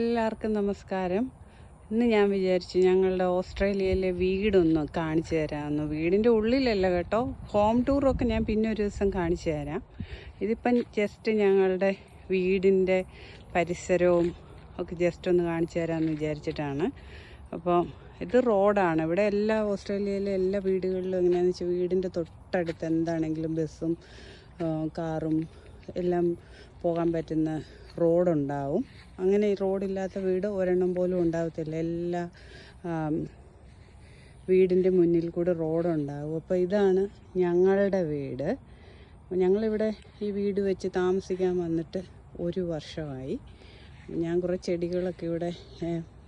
എല്ലാവർക്കും നമസ്കാരം. ഇന്ന് ഞാൻ വിചാരിച്ചു ഞങ്ങളുടെ ഓസ്ട്രേലിയയിലെ വീടൊന്ന് കാണിച്ചു തരാമെന്ന്. വീടിന്റെ ഉള്ളിലല്ല കേട്ടോ. ഹോം ടൂറൊക്കെ ഞാൻ പിന്നെ ഒരു ദിവസം കാണിച്ചു തരാം. ഇതിപ്പം ജസ്റ്റ് ഞങ്ങളുടെ വീടിന്റെ പരിസരവും ഒക്കെ ജസ്റ്റ് ഒന്ന് കാണിച്ചു തരാമെന്ന് വിചാരിച്ചിട്ടാണ്. അപ്പം ഇത് റോഡാണ്. ഇവിടെ എല്ലാ ഓസ്ട്രേലിയയിലെ എല്ലാ വീടുകളിലും എങ്ങനെയാണെന്ന് വെച്ചാൽ വീടിന്റെ തൊട്ടടുത്ത് എന്താണെങ്കിലും ബസ്സും കാറും എല്ലാം പോകാൻ പറ്റുന്ന റോഡുണ്ടാവും. അങ്ങനെ റോഡില്ലാത്ത വീട് ഒരെണ്ണം പോലും ഉണ്ടാവത്തില്ല. എല്ലാ വീടിന്റെ മുന്നിൽ കൂടെ റോഡുണ്ടാവും. അപ്പോൾ ഇതാണ് ഞങ്ങളുടെ വീട്. ഞങ്ങളിവിടെ ഈ വീട് വെച്ച് താമസിക്കാൻ വന്നിട്ട് ഒരു വർഷമായി. ഞാൻ കുറേ ചെടികളൊക്കെ ഇവിടെ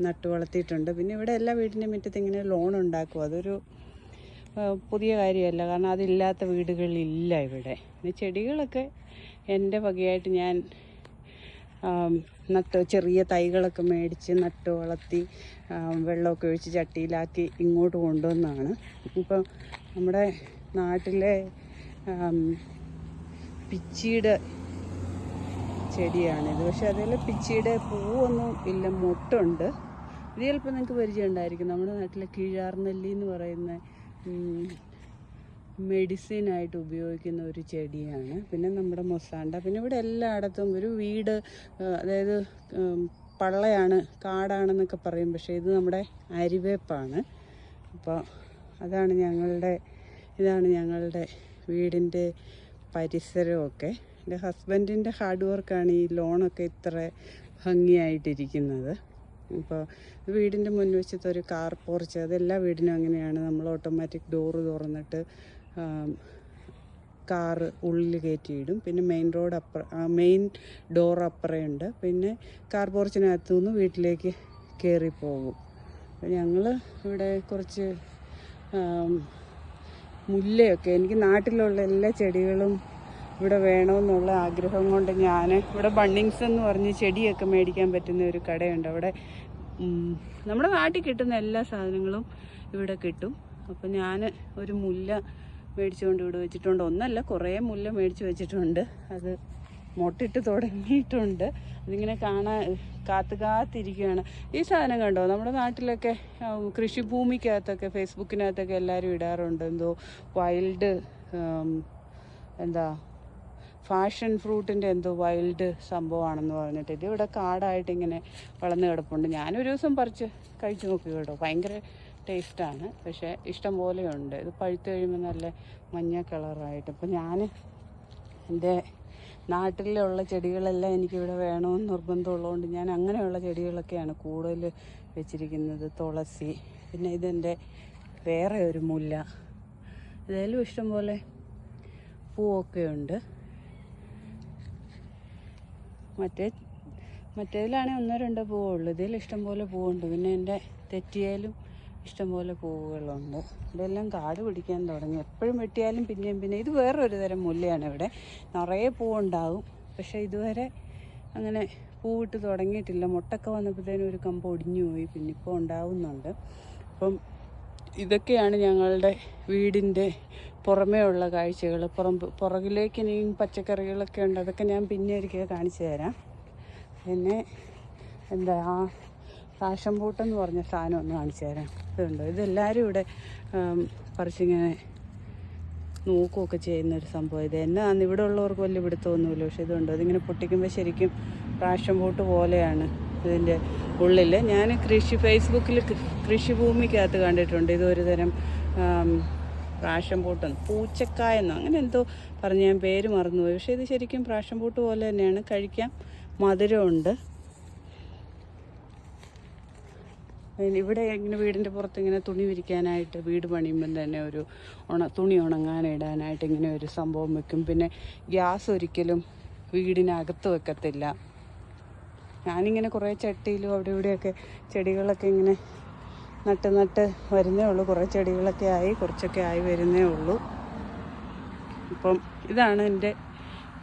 നട്ടു വളർത്തിയിട്ടുണ്ട്. പിന്നെ ഇവിടെ എല്ലാ വീടിന്റെ മുറ്റത്ത് ഇങ്ങനെ ലോൺ ഉണ്ടാക്കും. അതൊരു പുതിയ കാര്യമല്ല. കാരണം അതില്ലാത്ത വീടുകളില്ല ഇവിടെ. പിന്നെ ചെടികളൊക്കെ എന്റെ വകയായിട്ട് ഞാൻ നട്ട് ചെറിയ തൈകളൊക്കെ മേടിച്ച് നട്ട് വളർത്തി വെള്ളമൊക്കെ ഒഴിച്ച് ചട്ടിയിലാക്കി ഇങ്ങോട്ട് കൊണ്ടുവന്നാണ്. ഇപ്പം നമ്മുടെ നാട്ടിലെ പിച്ചിയുടെ ചെടിയാണിത് പക്ഷെ അതിൽ പിച്ചിയുടെ പൂവൊന്നും ഇല്ല മൊട്ടുണ്ട്. ഇത് ചിലപ്പോൾ നിങ്ങൾക്ക് പരിചയം ഉണ്ടായിരിക്കും. നമ്മുടെ നാട്ടിലെ കീഴാർനെല്ലി എന്ന് പറയുന്ന മെഡിസിനായിട്ട് ഉപയോഗിക്കുന്ന ഒരു ചെടിയാണ്. പിന്നെ നമ്മുടെ മൊസാണ്ട. പിന്നെ ഇവിടെ എല്ലായിടത്തും ഒരു വീട് അതായത് പള്ളയാണ് കാടാണെന്നൊക്കെ പറയും. പക്ഷേ ഇത് നമ്മുടെ അരിവേപ്പാണ്. അപ്പോൾ അതാണ് ഞങ്ങളുടെ ഇതാണ് ഞങ്ങളുടെ വീടിന്റെ പരിസരമൊക്കെ. എന്റെ ഹസ്ബൻഡിന്റെ ഹാർഡ് വർക്കാണ് ഈ ലോണൊക്കെ ഇത്ര ഭംഗിയായിട്ടിരിക്കുന്നത്. ഇപ്പോൾ വീടിന്റെ മുൻവശത്ത് ഒരു കാർ പോർച്ച് അതെല്ലാ വീടിനും അങ്ങനെയാണ്. നമ്മൾ ഓട്ടോമാറ്റിക് ഡോറ് തുറന്നിട്ട് കാറ് ഉള്ളിൽ കയറ്റിയിടും. പിന്നെ മെയിൻ റോഡ് അപ്പുറ മെയിൻ ഡോർ അപ്പുറയുണ്ട്. പിന്നെ കാർ പോർച്ചിനകത്തു നിന്ന് വീട്ടിലേക്ക് കയറിപ്പോകും ഞങ്ങൾ ഇവിടെ കുറച്ച് മുല്ലയൊക്കെ എനിക്ക് നാട്ടിലുള്ള എല്ലാ ചെടികളും ഇവിടെ വേണമെന്നുള്ള ആഗ്രഹം കൊണ്ട് ഞാൻ ഇവിടെ ബണ്ണിങ്സ് എന്ന് പറഞ്ഞ് ചെടിയൊക്കെ മേടിക്കാൻ പറ്റുന്ന ഒരു കടയുണ്ട്. അവിടെ നമ്മുടെ നാട്ടിൽ കിട്ടുന്ന എല്ലാ സാധനങ്ങളും ഇവിടെ കിട്ടും. അപ്പോൾ ഞാൻ ഒരു മുല്ല മേടിച്ചുകൊണ്ട് ഇവിടെ വെച്ചിട്ടുണ്ട്. ഒന്നല്ല കുറേ മുല്ല മേടിച്ച് വെച്ചിട്ടുണ്ട്. അത് മുട്ടിട്ട് തുടങ്ങിയിട്ടുണ്ട്. അതിങ്ങനെ കാണാൻ കാത്തു കാത്തിരിക്കുകയാണ്. ഈ സാധനം കണ്ടോ? നമ്മുടെ നാട്ടിലൊക്കെ കൃഷിഭൂമിക്കകത്തൊക്കെ ഫേസ്ബുക്കിനകത്തൊക്കെ എല്ലാവരും ഇടാറുണ്ട്. എന്തോ വൈൽഡ് എന്താ ഫാഷൻ ഫ്രൂട്ടിന്റെ എന്തോ വൈൽഡ് സംഭവമാണെന്ന് പറഞ്ഞിട്ട്. ഇത് ഇവിടെ കാടായിട്ട് ഇങ്ങനെ വളർന്നു കിടപ്പുണ്ട്. ഞാനൊരു ദിവസം പറിച്ച് കഴിച്ചു നോക്കി കേട്ടോ. ഭയങ്കര ടേസ്റ്റാണ്. പക്ഷേ ഇഷ്ടം പോലെയുണ്ട് ഇത് പഴുത്ത് കഴിയുമ്പോൾ നല്ല മഞ്ഞ കളറായിട്ട്. അപ്പം ഞാൻ എന്റെ നാട്ടിലുള്ള ചെടികളെല്ലാം എനിക്കിവിടെ വേണമെന്ന് നിർബന്ധമുള്ളതുകൊണ്ട് ഞാൻ അങ്ങനെയുള്ള ചെടികളൊക്കെയാണ് കൂടുതൽ വെച്ചിരിക്കുന്നത്. തുളസി പിന്നെ ഇതെന്റെ വേറെ ഒരു മുല്ല. ഇതേലും ഇഷ്ടം പോലെ പൂവൊക്കെ ഉണ്ട്. മറ്റേ മറ്റേതിലാണെങ്കിൽ ഒന്നോ രണ്ടോ പൂവുള്ളൂ ഇതിൽ ഇഷ്ടംപോലെ പൂവുണ്ട്. പിന്നെ എന്റെ തെറ്റിയാലും ഇഷ്ടംപോലെ പൂവുകളുണ്ട്. ഇതെല്ലാം കാട് പിടിക്കാൻ തുടങ്ങി. എപ്പോഴും വെട്ടിയാലും പിന്നെയും പിന്നെ ഇത് വേറൊരു തരം മുല്ലയാണ് ഇവിടെ. നിറയെ പൂവുണ്ടാവും. പക്ഷേ ഇതുവരെ അങ്ങനെ പൂവിട്ട് തുടങ്ങിയിട്ടില്ല. മുട്ടൊക്കെ വന്നപ്പോഴത്തേനും ഒരു കമ്പ് ഒടിഞ്ഞു പോയി. പിന്നെ ഇപ്പോൾ ഉണ്ടാവുന്നുണ്ട്. അപ്പം ഇതൊക്കെയാണ് ഞങ്ങളുടെ വീടിന്റെ പുറമേ ഉള്ള കാഴ്ചകൾ. പുറം പുറകിലേക്ക് ഇനിയും പച്ചക്കറികളൊക്കെ ഉണ്ട്. അതൊക്കെ ഞാൻ പിന്നെ ഒരിക്കൽ കാണിച്ചു തരാം. പിന്നെ എന്താ ആ പാഷൻ പൂട്ടെന്ന് പറഞ്ഞ സാധനം ഒന്ന് കാണിച്ചു തരാം. ഇതുണ്ടോ? ഇതെല്ലാവരും ഇവിടെ പറിച്ചിങ്ങനെ നോക്കുകയൊക്കെ ചെയ്യുന്ന ഒരു സംഭവം. ഇത് എന്നാന്ന് ഇവിടെ ഉള്ളവർക്ക് വലിയ പിടുത്തമൊന്നുമില്ല. പക്ഷെ ഇതുണ്ടോ? ഇതിങ്ങനെ പൊട്ടിക്കുമ്പോൾ ശരിക്കും പ്രാഷൻ ബോട്ട് പോലെയാണ് ഇതിന്റെ ഉള്ളിൽ ഞാൻ കൃഷി ഫേസ്ബുക്കിൽ കൃഷിഭൂമിക്കകത്ത് കണ്ടിട്ടുണ്ട്. ഇതൊരു തരം പ്രാഷൻ പൂട്ടെന്ന് പൂച്ചക്കായെന്നോ അങ്ങനെ എന്തോ പറഞ്ഞ് ഞാൻ പേര് മറന്നുപോയി. പക്ഷേ ഇത് ശരിക്കും പ്രാഷൻ പൂട്ട് പോലെ തന്നെയാണ്. കഴിക്കാൻ മധുരമുണ്ട് പിന്നെ ഇവിടെ ഇങ്ങനെ വീടിന്റെ പുറത്ത് ഇങ്ങനെ തുണി വിരിക്കാനായിട്ട് വീട് പണിയുമ്പം തന്നെ ഒരു ഉണ തുണി ഉണങ്ങാനിടാനായിട്ട് ഇങ്ങനെ ഒരു സംഭവം വെക്കും. പിന്നെ ഗ്യാസ് ഒരിക്കലും വീടിനകത്ത് വെക്കത്തില്ല. ഞാനിങ്ങനെ കുറേ ചട്ടിയിലും അവിടെ ഇവിടെയൊക്കെ ചെടികളൊക്കെ ഇങ്ങനെ നട്ട് നട്ട് വരുന്നേ ഉള്ളൂ. കുറേ ചെടികളൊക്കെ ആയി കുറച്ചൊക്കെ ആയി വരുന്നേ ഉള്ളൂ. അപ്പം ഇതാണ് എന്റെ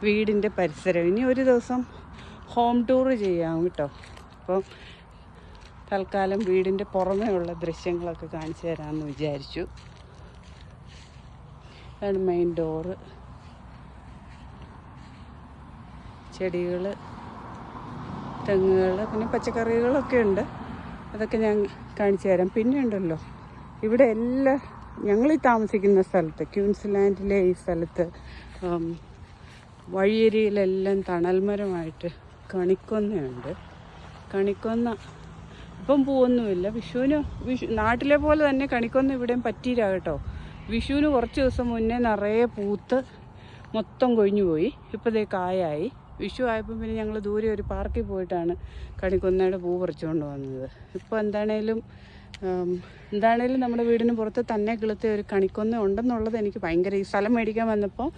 വീടിന്റെ പരിസരം. ഇനി ഒരു ദിവസം ഹോം ടൂർ ചെയ്യാം കേട്ടോ. അപ്പം തൽക്കാലം വീടിന്റെ പുറമേ ഉള്ള ദൃശ്യങ്ങളൊക്കെ കാണിച്ചു തരാമെന്ന് വിചാരിച്ചു. അതാണ് മെയിൻ ഡോറ് ചെടികൾ തെങ്ങുകൾ പിന്നെ പച്ചക്കറികളൊക്കെ ഉണ്ട്. അതൊക്കെ ഞാൻ കാണിച്ചു തരാം. പിന്നെ ഉണ്ടല്ലോ ഇവിടെ എല്ലാ ഞങ്ങൾ താമസിക്കുന്ന സ്ഥലത്ത് ക്യൂൻസ്ലാൻഡിലെ ഈ സ്ഥലത്ത് വഴിയരിയിലെല്ലാം തണൽമരമായിട്ട് കണിക്കൊന്നയുണ്ട്. കണിക്കൊന്ന ഇപ്പം പൂവൊന്നുമില്ല. വിഷുവിന് വിഷു നാട്ടിലെ പോലെ തന്നെ കണിക്കൊന്നും ഇവിടെയും പറ്റിയില്ല കേട്ടോ. വിഷുവിന് കുറച്ച് ദിവസം മുന്നേ നിറയെ പൂത്ത് മൊത്തം കൊഴിഞ്ഞു പോയി. ഇപ്പോൾ ഇതേ കായായി. വിഷു ആയപ്പോൾ പിന്നെ ഞങ്ങൾ ദൂരെ ഒരു പാർക്കിൽ പോയിട്ടാണ് കണിക്കൊന്നയുടെ പൂ പറിച്ചുകൊണ്ട് വന്നത്. ഇപ്പോൾ എന്താണേലും എന്താണേലും നമ്മുടെ വീടിന് പുറത്ത് തന്നെ കിളുത്ത ഒരു കണിക്കൊന്ന ഉണ്ടെന്നുള്ളത് എനിക്ക് ഭയങ്കര ഈ സ്ഥലം മേടിക്കാൻ വന്നപ്പോൾ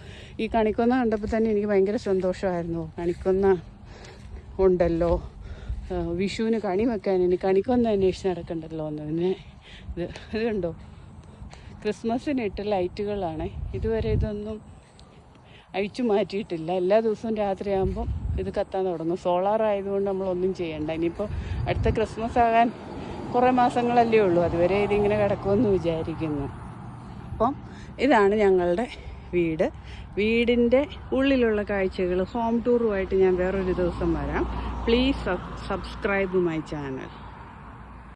ഈ കണിക്കൊന്ന കണ്ടപ്പോൾ തന്നെ എനിക്ക് ഭയങ്കര സന്തോഷമായിരുന്നു. കണിക്കൊന്ന ഉണ്ടല്ലോ. വിഷുവിന് കണി വെക്കാൻ ഇനി കണിക്കൊന്ന് അന്വേഷിച്ച് നടക്കണ്ടല്ലോ എന്ന് പിന്നെ ഇത് ഇത് കണ്ടോ? ക്രിസ്മസിന് ഇട്ട ലൈറ്റുകളാണ്. ഇതുവരെ ഇതൊന്നും അഴിച്ചു മാറ്റിയിട്ടില്ല. എല്ലാ ദിവസവും രാത്രിയാകുമ്പം ഇത് കത്താൻ തുടങ്ങും. സോളാർ ആയതുകൊണ്ട് നമ്മളൊന്നും ചെയ്യണ്ട. ഇനിയിപ്പോൾ അടുത്ത ക്രിസ്മസ് ആകാൻ കുറേ മാസങ്ങളല്ലേ ഉള്ളൂ. അതുവരെ ഇതിങ്ങനെ കിടക്കുമെന്ന് വിചാരിക്കുന്നു. അപ്പം ഇതാണ് ഞങ്ങളുടെ വീട്. വീടിന്റെ ഉള്ളിലുള്ള കാഴ്ചകൾ. ഹോം ടൂറുമായിട്ട് ഞാൻ വേറൊരു ദിവസം വരാം. please sub subscribe to my channel.